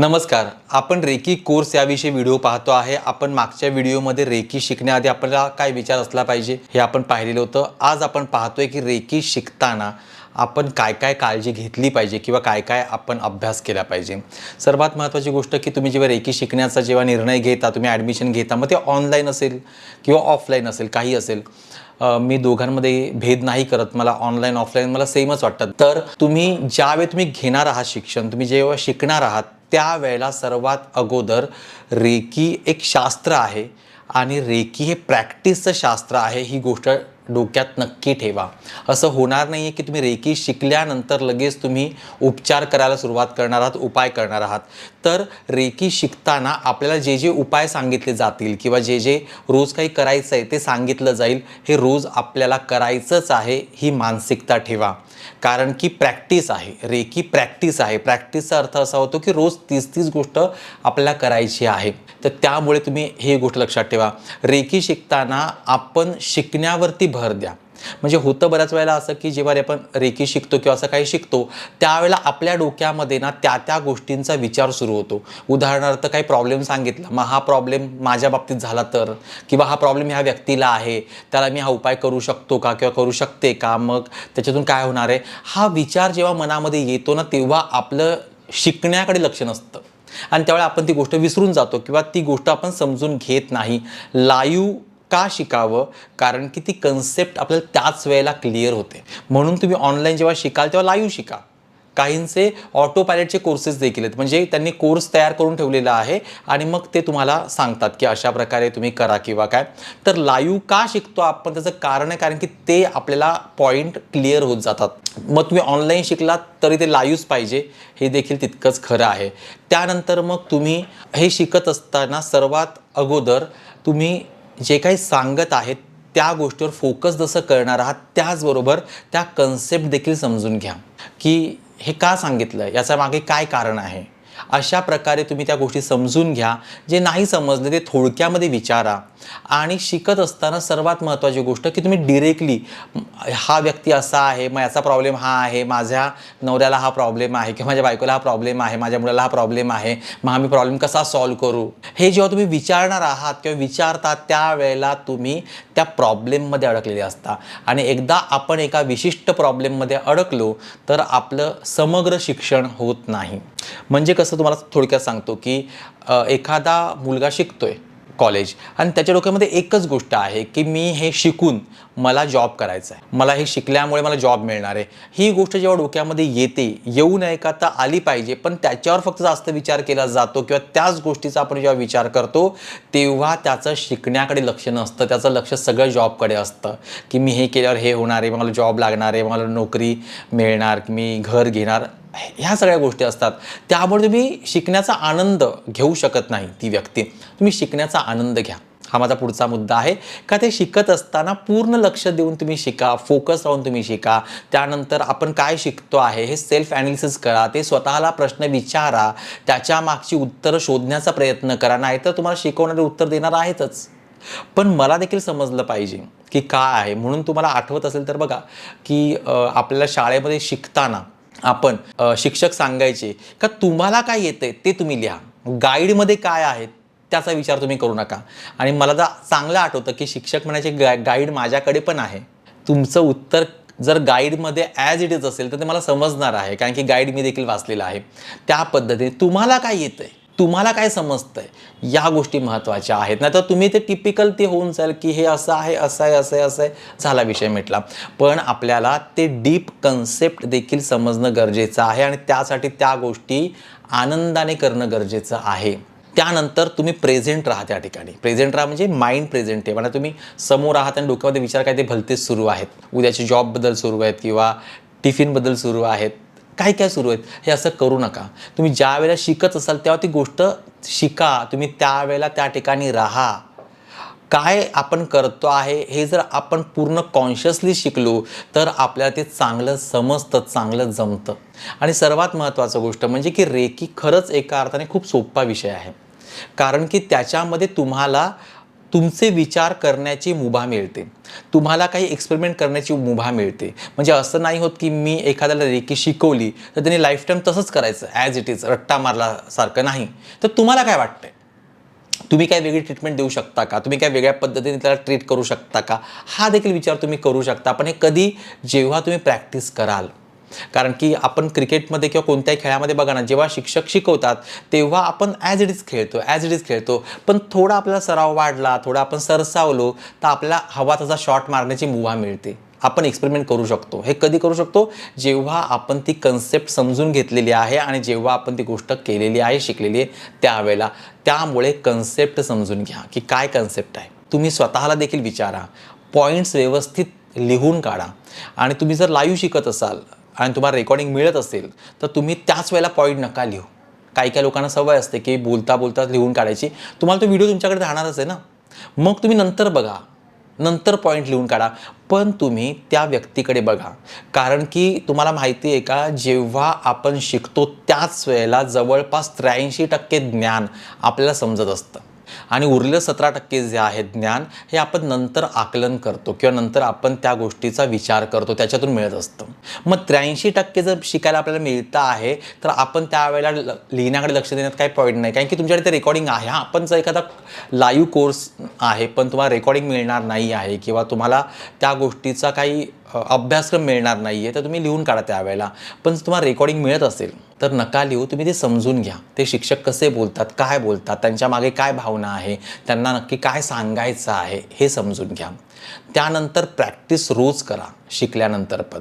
नमस्कार आपण recce course याविषयी व्हिडिओ पाहतो आहे. आपण मागच्या व्हिडिओमध्ये रेकी शिकण्याआधी आपल्याला काय विचार असला पाहिजे हे आपण पाहिलेलं होतं. आज आपण पाहतोय की रेकी शिकताना आपण काय काय काळजी घेतली पाहिजे किंवा काय काय आपण अभ्यास केला पाहिजे. सर्वात महत्त्वाची गोष्ट की तुम्ही जेव्हा रेकी शिकण्याचा जेव्हा निर्णय घेता तुम्ही ॲडमिशन घेता मग ते ऑनलाईन असेल किंवा ऑफलाईन असेल काही असेल. मी दोघांमध्ये भेद नाही करत मला ऑनलाईन ऑफलाईन मला सेमच वाटतं. तर तुम्ही ज्यावेळी तुम्ही घेणार आहात शिक्षण तुम्ही जेव्हा शिकणार आहात त्यावेळेला सर्वात अगोदर रेकी एक शास्त्र आहे आणि रेकी हे प्रॅक्टिसचं शास्त्र आहे. ही गोष्ट डोक्यात नक्की ठेवा. असं होणार नाही आहे की तुम्ही रेकी शिकल्यानंतर लगेच तुम्ही उपचार करायला सुरुवात करणार आहात उपाय करणार आहात. तर रेकी शिकताना आपल्याला जे जे उपाय सांगितले जातील किंवा जे जे रोज काही करायचं आहे ते सांगितलं जाईल हे रोज आपल्याला करायचंच आहे ही मानसिकता ठेवा. कारण की प्रॅक्टिस आहे रेकी प्रॅक्टिस आहे. प्रॅक्टिसचा अर्थ असा होतो की रोज तीस तीस गोष्ट आपल्याला करायची आहे. तर त्यामुळे तुम्ही हे गोष्ट लक्षात ठेवा. रेकी शिकताना आपण शिकण्यावरती भर द्या. म्हणजे होतं बऱ्याच वेळेला असं की जेव्हा आपण रेकी शिकतो किंवा असं काही शिकतो त्यावेळेला आपल्या डोक्यामध्ये ना त्या त्या गोष्टींचा विचार सुरू होतो. उदाहरणार्थ काही प्रॉब्लेम सांगितला मग हा प्रॉब्लेम माझ्या बाबतीत झाला तर? किंवा हा प्रॉब्लेम ह्या व्यक्तीला आहे त्याला मी हा उपाय करू शकतो का किंवा करू शकते का? मग त्याच्यातून काय होणार आहे? हा विचार जेव्हा मनामध्ये येतो ना तेव्हा आपलं शिकण्याकडे लक्ष नसतं. आणि त्यावेळेला आपण ती गोष्ट विसरून जातो किंवा ती गोष्ट आपण समजून घेत नाही. लाईव्ह का शिकावं? कारण की ती कन्सेप्ट आपल्याला त्याच वेळेला क्लिअर होते. म्हणून तुम्ही ऑनलाईन जेव्हा शिकाल तेव्हा लाईव्ह शिका. काहींचे ऑटो पायलटचे कोर्सेस देखील आहेत. म्हणजे त्यांनी कोर्स तयार करून ठेवलेला आहे आणि मग ते तुम्हाला सांगतात की अशा प्रकारे तुम्ही करा किंवा काय. तर लाईव्ह का शिकतो आपण? त्याचं कारण आहे कारण की ते आपल्याला पॉईंट क्लिअर होत जातात. मग तुम्ही ऑनलाईन शिकलात तरी ते लाईव्हच पाहिजे. हे देखील तितकंच खरं आहे. त्यानंतर मग तुम्ही हे शिकत असताना सर्वात अगोदर तुम्ही जे काही सांगत आहेत त्या गोष्टीवर फोकस जसं करणार आहात त्याचबरोबर त्या कन्सेप्ट देखील समजून घ्या. की हे का सांगितलं? याच्या मागे काय कारण आहे? अशा प्रकारे तुम्ही त्या गोष्टी समजून घ्या. जे नाही समजले ते थोडक्यामध्ये विचारा. आणि शिकत असताना सर्वात महत्त्वाची गोष्ट की तुम्ही डिरेक्टली हा व्यक्ती असा आहे मग याचा प्रॉब्लेम हा आहे माझ्या नवऱ्याला हा प्रॉब्लेम आहे किंवा माझ्या बायकोला हा प्रॉब्लेम आहे माझ्या मुलाला हा प्रॉब्लेम आहे मग आम्ही प्रॉब्लेम कसा सॉल्व करू? हे जेव्हा तुम्ही विचारणार आहात किंवा विचारता त्यावेळेला तुम्ही त्या प्रॉब्लेममध्ये अडकलेले असता. आणि एकदा आपण एका विशिष्ट प्रॉब्लेममध्ये अडकलो तर आपलं समग्र शिक्षण होत नाही. म्हणजे कसं तुम्हाला थोडक्यात सांगतो की एखादा मुलगा शिकतोय कॉलेज आणि त्याच्या डोक्यामध्ये एकच गोष्ट आहे की मी हे शिकून मला जॉब करायचा आहे. मला हे शिकल्यामुळे मला जॉब मिळणार आहे. ही गोष्ट जेव्हा डोक्यामध्ये येते येऊ नये का तर आली पाहिजे. पण त्याच्यावर फक्त जास्त विचार केला जातो किंवा त्याच गोष्टीचा आपण जेव्हा विचार करतो तेव्हा त्याचं शिकण्याकडे लक्ष नसतं. त्याचं लक्ष सगळं जॉबकडे असतं. की मी हे केल्यावर हे होणार आहे मला जॉब लागणार आहे मला नोकरी मिळणार मी घर घेणार. ह्या सगळ्या गोष्टी असतात. त्यामुळे तुम्ही शिकण्याचा आनंद घेऊ शकत नाही ती व्यक्ती. तुम्ही शिकण्याचा आनंद घ्या. हा माझा पुढचा मुद्दा आहे. का ते शिकत असताना पूर्ण लक्ष देऊन तुम्ही शिका फोकस राहून तुम्ही शिका. त्यानंतर आपण काय शिकतो आहे हे सेल्फ ॲनालिसिस करा. ते स्वतःला प्रश्न विचारा. त्याच्या मागची उत्तरं शोधण्याचा प्रयत्न करा. नाहीतर तुम्हाला शिकवणारे उत्तर देणार आहेतच. पण मला देखील समजलं पाहिजे की काय आहे. म्हणून तुम्हाला आठवत असेल तर बघा की आपल्याला शाळेमध्ये शिकताना आपण शिक्षक सांगायचे का तुम्हाला काय येतंय ते तुम्ही लिहा. गाईडमध्ये काय आहेत त्याचा विचार तुम्ही करू नका. आणि मला तर चांगलं आठवतं की शिक्षक म्हणायचे गा गाईड माझ्याकडे पण आहे. तुमचं उत्तर जर गाईडमध्ये ॲज इट इज असेल तर ते मला समजणार आहे कारण की गाईड मी देखील वाचलेलं आहे. त्या पद्धतीने तुम्हाला काय येतं आहे तुम्हाला काय समजतंय? या गोष्टी महत्त्वाच्या आहेत. नाही तर तुम्ही ते टिपिकल ते होऊन जाईल की हे असं आहे असं आहे असं आहे असं आहे. झाला विषय मिटला. पण आपल्याला ते डीप कन्सेप्ट देखील समजणं गरजेचं आहे आणि त्यासाठी त्या गोष्टी आनंदाने करणं गरजेचं आहे. त्यानंतर तुम्ही प्रेझेंट राहा त्या ठिकाणी. प्रेझेंट राहा म्हणजे माइंड प्रेझेंट ठेवा आणि तुम्ही समोर आहात आणि डोक्यामध्ये विचार काय ते भलतेच सुरू आहेत. उद्याचे जॉबबद्दल सुरू आहेत किंवा टिफिनबद्दल सुरू आहेत. काय काय सुरू आहेत हे असं करू नका. तुम्ही ज्या वेळेला शिकत असाल तेव्हा ती गोष्ट शिका. तुम्ही त्यावेळेला त्या ठिकाणी राहा. काय आपण करतो आहे हे जर आपण पूर्ण कॉन्शियसली शिकलो तर आपल्याला ते चांगलं समजतं चांगलं जमतं. आणि सर्वात महत्त्वाचं गोष्ट म्हणजे की रेकी खरंच एका अर्थाने खूप सोपा विषय आहे. कारण की त्याच्यामध्ये तुम्हाला तुमचे विचार करण्याची मुभा मिळते. तुम्हाला काही एक्सपेरिमेंट करण्याची मुभा मिळते. म्हणजे असं नाही होत की मी एखाद्याला रेकी शिकवली तर त्यांनी लाईफटाईम तसंच करायचं ॲज इट इज रट्टा मारल्यासारखं नाही. तर तुम्हाला काय वाटतंय? तुम्ही काय वेगळी ट्रीटमेंट देऊ शकता का? तुम्ही काय वेगळ्या पद्धतीने त्याला ट्रीट करू शकता का? हा देखील विचार तुम्ही करू शकता. पण हे कधी जेव्हा तुम्ही प्रॅक्टिस कराल कारण की आपण क्रिकेटमध्ये किंवा कोणत्याही खेळामध्ये बघा ना जेव्हा शिक्षक शिकवतात तेव्हा आपण ॲज इट इज खेळतो ॲज इट इज खेळतो. पण थोडा आपला सराव वाढला थोडा आपण सरसावलो तर आपल्याला हवा तसा शॉट मारण्याची मुभा मिळते. आपण एक्सपेरिमेंट करू शकतो. हे कधी करू शकतो? जेव्हा आपण ती कन्सेप्ट समजून घेतलेली आहे आणि जेव्हा आपण ती गोष्ट केलेली आहे शिकलेली आहे त्यावेळेला. त्यामुळे कन्सेप्ट समजून घ्या की काय कन्सेप्ट आहे. तुम्ही स्वतःला देखील विचारा. पॉईंट्स व्यवस्थित लिहून काढा. आणि तुम्ही जर लाईव्ह शिकत असाल आणि तुम्हाला रेकॉर्डिंग मिळत असेल तर तुम्ही त्याच वेळेला पॉईंट नका लिहू. काही काही लोकांना सवय असते की बोलता बोलता लिहून काढायची. तुम्हाला तो व्हिडिओ तुमच्याकडे राहणारच आहे ना. मग तुम्ही नंतर बघा. नंतर पॉईंट लिहून काढा. पण तुम्ही त्या व्यक्तीकडे बघा. कारण की तुम्हाला माहिती आहे का जेव्हा आपण शिकतो त्याच वेळेला जवळपास त्र्याऐंशी टक्के ज्ञान आपल्याला समजत असतं. आणि उरलेलं सतरा टक्के जे आहे ज्ञान हे आपण नंतर आकलन करतो किंवा नंतर आपण त्या गोष्टीचा विचार करतो त्याच्यातून मिळत असतं. मग त्र्याऐंशी टक्के जर शिकायला आपल्याला मिळतं आहे तर आपण त्यावेळेला ल- लिहिण्याकडे लक्ष देण्यात काही पॉईंट नाही. कारण की तुमच्याकडे ते रेकॉर्डिंग आहे हा. पण जर एखादा लाईव्ह कोर्स आहे पण तुम्हाला रेकॉर्डिंग मिळणार नाही आहे किंवा तुम्हाला त्या गोष्टीचा काही अभ्यासक्रम मिळणार नाही आहे तर तुम्ही लिहून काढा त्यावेळेला. पण तुम्हाला रेकॉर्डिंग मिळत असेल तर नका लिहू तुम्ही ते समजून घ्या. ते शिक्षक कसे बोलतात काय बोलतात त्यांच्या मागे काय भावना आहे त्यांना नक्की काय सांगायचं आहे हे समजून घ्या. त्यानंतर प्रॅक्टिस रोज करा शिकल्यानंतर पण.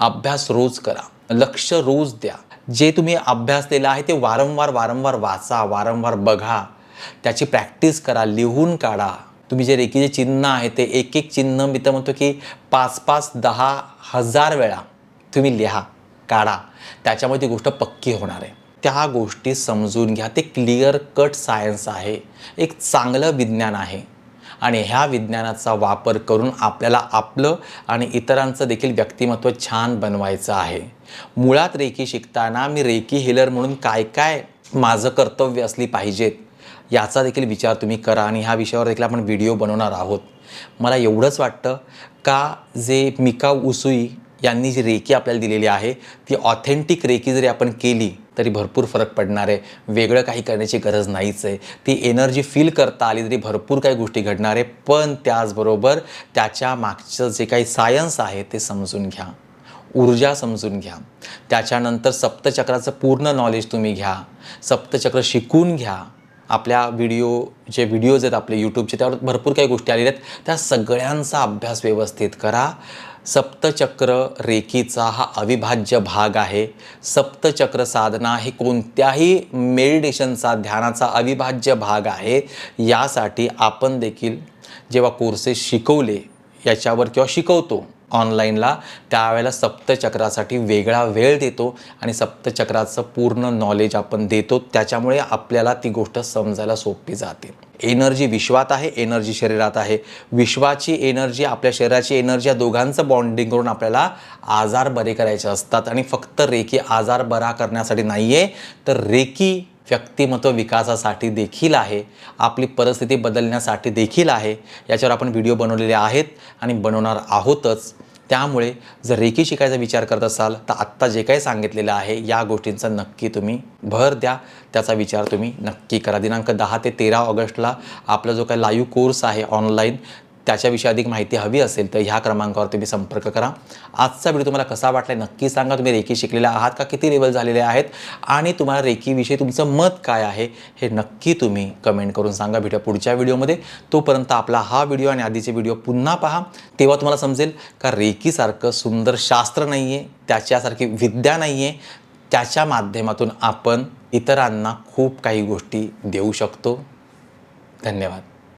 अभ्यास रोज करा. लक्ष रोज द्या. जे तुम्ही अभ्यासलेलं आहे ते वारंवार वारंवार वाचा वारंवार बघा. त्याची प्रॅक्टिस करा लिहून काढा. तुम्ही जे रेकीचे चिन्ह आहे ते एक एक चिन्ह मी तर म्हणतो की पाच पाच दहा हजार वेळा तुम्ही लिहा काढा. त्याच्यामुळे ती गोष्ट पक्की होणार आहे. त्या गोष्टी समजून घ्या. ते क्लिअर कट सायन्स आहे. एक चांगलं विज्ञान आहे. आणि ह्या विज्ञानाचा वापर करून आपल्याला आपलं आणि इतरांचं देखील व्यक्तिमत्व छान बनवायचं आहे. मुळात रेकी शिकताना मी रेकी हिलर म्हणून काय काय माझं कर्तव्य असली पाहिजेत याचा देखील विचार तुम्ही करा आणि ह्या विषयावर देखील आपण व्हिडिओ बनवणार आहोत. मला एवढंच वाटतं का जे मिका उसूई यांनी जी रेकी आपल्याला दिलेली आहे ती ऑथेंटिक रेकी जरी आपण केली तरी भरपूर फरक पडणार आहे. वेगळं काही करण्याची गरज नाहीच आहे. ती एनर्जी फील करता आली तरी भरपूर काही गोष्टी घडणार आहे. पण त्याचबरोबर त्याच्या मागचं जे काही सायन्स आहे ते समजून घ्या. ऊर्जा समजून घ्या. त्याच्यानंतर सप्तचक्राचं पूर्ण नॉलेज तुम्ही घ्या. सप्तचक्र शिकून घ्या. आपल्या व्हिडिओ जे व्हिडिओज आहेत आपले यूट्यूबचे त्यावर भरपूर काही गोष्टी आलेल्या आहेत. त्या सगळ्यांचा अभ्यास व्यवस्थित करा. सप्तचक्र रेखीचा हा अविभाज्य भाग आहे. सप्तचक्र साधना हे कोणत्याही मेडिटेशनचा ध्यानाचा अविभाज्य भाग आहे. यासाठी आपण देखील जेव्हा कोर्सेस शिकवले याच्यावर किंवा शिकवतो ऑनलाईनला. त्यावेळेला सप्तचक्रासाठी वेगळा वेळ देतो आणि सप्तचक्राचं पूर्ण नॉलेज आपण देतो. त्याच्यामुळे आपल्याला ती गोष्ट समजायला सोपी जाते. एनर्जी विश्वात आहे एनर्जी शरीरात आहे. विश्वाची एनर्जी आपल्या शरीराची एनर्जी या दोघांचं बॉन्डिंग करून आपल्याला आजार बरे करायचे असतात. आणि फक्त रेकी आजार बरा करण्यासाठी नाही आहे तर रेकी व्यक्तिमत्व विकासासाठी देखील आहे आपली परिस्थिती बदलण्यासाठी देखील आहे याच्यावर आपण व्हिडिओ बनवलेले आहेत आणि बनवणार आहोतच. त्यामुळे जर रेखी शिकायचा विचार करत असाल तर आत्ता जे काही सांगितलेलं आहे या गोष्टींचा नक्की तुम्ही भर द्या. त्याचा विचार तुम्ही नक्की करा. दिनांक दहा ते तेरा ऑगस्टला आपला जो काही लाईव्ह कोर्स आहे ऑनलाईन त्याच्याविषयी अधिक माहिती हवी असेल तर ह्या क्रमांकावर तुम्ही संपर्क करा. आजचा व्हिडिओ तुम्हाला कसा वाटला नक्की सांगा. तुम्ही रेकी शिकलेला आहात का? किती लेवल झालेले आहेत? आणि तुम्हाला रेकीविषयी तुमचं मत काय आहे हे नक्की तुम्ही कमेंट करून सांगा भेटूया पुढच्या व्हिडिओमध्ये तोपर्यंत आपला हा व्हिडिओ आणि आधीचे व्हिडिओ पुन्हा पहा. तेव्हा तुम्हाला समजेल का रेकीसारखं सुंदर शास्त्र नाही आहे त्याच्यासारखी विद्या नाही आहे त्याच्या माध्यमातून आपण इतरांना खूप काही गोष्टी देऊ शकतो. धन्यवाद.